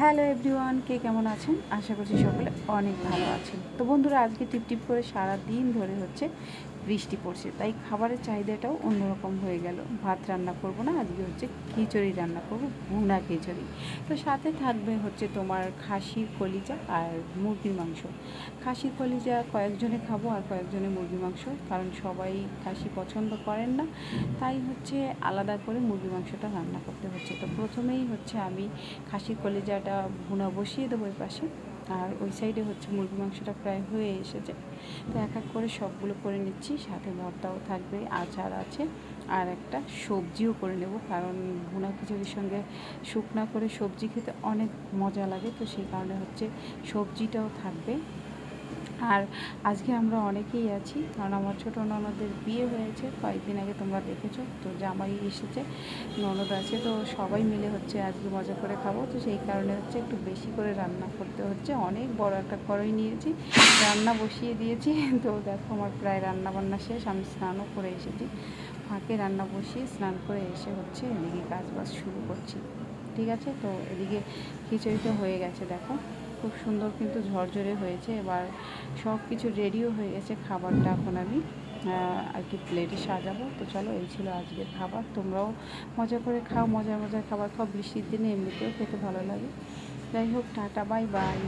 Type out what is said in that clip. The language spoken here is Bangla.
হ্যালো এভরিওয়ান, কে কেমন আছেন? আশা করছি সকলে অনেক ভালো আছেন। তো বন্ধুরা, আজকে টিপ টিপ করে সারা দিন ধরে হচ্ছে বৃষ্টি পড়ছে, তাই খাবারের চাহিদাটাও অন্যরকম হয়ে গেল। ভাত রান্না করব না, আজকে হচ্ছে খিচুড়ি রান্না করব, ভুনা খিচুড়ি। তো সাথে থাকবে হচ্ছে তোমার খাসির কলিজা আর মুরগির মাংস। খাসির কলিজা কয়েকজনে খাব আর কয়েকজনে মুরগির মাংস, কারণ সবাই খাসি পছন্দ করেন না। তাই হচ্ছে আলাদা করে মুরগির মাংসটা রান্না করতে হচ্ছে। তো প্রথমেই হচ্ছে আমি খাসির কলিজাটা ভুনা বসিয়ে দেবো ওই পাশে আর ওই সাইডে হচ্ছে মুরগি মাংসটা প্রায় হয়ে এসেছে। তো এক এক করে সবগুলো করে নিচ্ছি, সাথে ভর্তাও থাকবে, আচার আছে, আর একটা সবজিও করে নেব, কারণ ভুনা খিচুড়ির সঙ্গে শুকনা করে সবজি খেতে অনেক মজা লাগে, তো সেই কারণে হচ্ছে সবজিটাও থাকবে। আর আজকে আমরা অনেকেই আছি, কারণ আমার ছোটো ননদের বিয়ে হয়েছে, কয়েকদিন আগে তোমরা দেখেছ, তো জামাই এসেছে, ননদ আছে, তো সবাই মিলে হচ্ছে আজকে মজা করে খাব, তো সেই কারণে হচ্ছে একটু বেশি করে রান্না করতে হচ্ছে, অনেক বড় একটা কড়াই নিয়েছি, রান্না বসিয়ে দিয়েছি, তো দেখো আমার প্রায় রান্না বান্না শেষ, আমি স্নানও করে এসেছি, ফাঁকে রান্না বসিয়ে স্নান করে এসে হচ্ছে এদিকে কাজ বাজ শুরু করছি, ঠিক আছে? তো এদিকে খিচুড়িটা হয়ে গেছে, দেখো। খুব সুন্দর কিন্তু ঝরঝরে হয়েছে। এবার সব কিছু রেডিও হয়ে গেছে, খাবারটা এখন আমি আর কি প্লেটে সাজাবো। তো চলো, এই ছিল আজকের খাবার। তোমরাও মজা করে খাও, মজার মজার খাবার খাও। বৃষ্টির দিনে এমনিতেও খেতে ভালো লাগে। যাই হোক, টাটা বাই বাই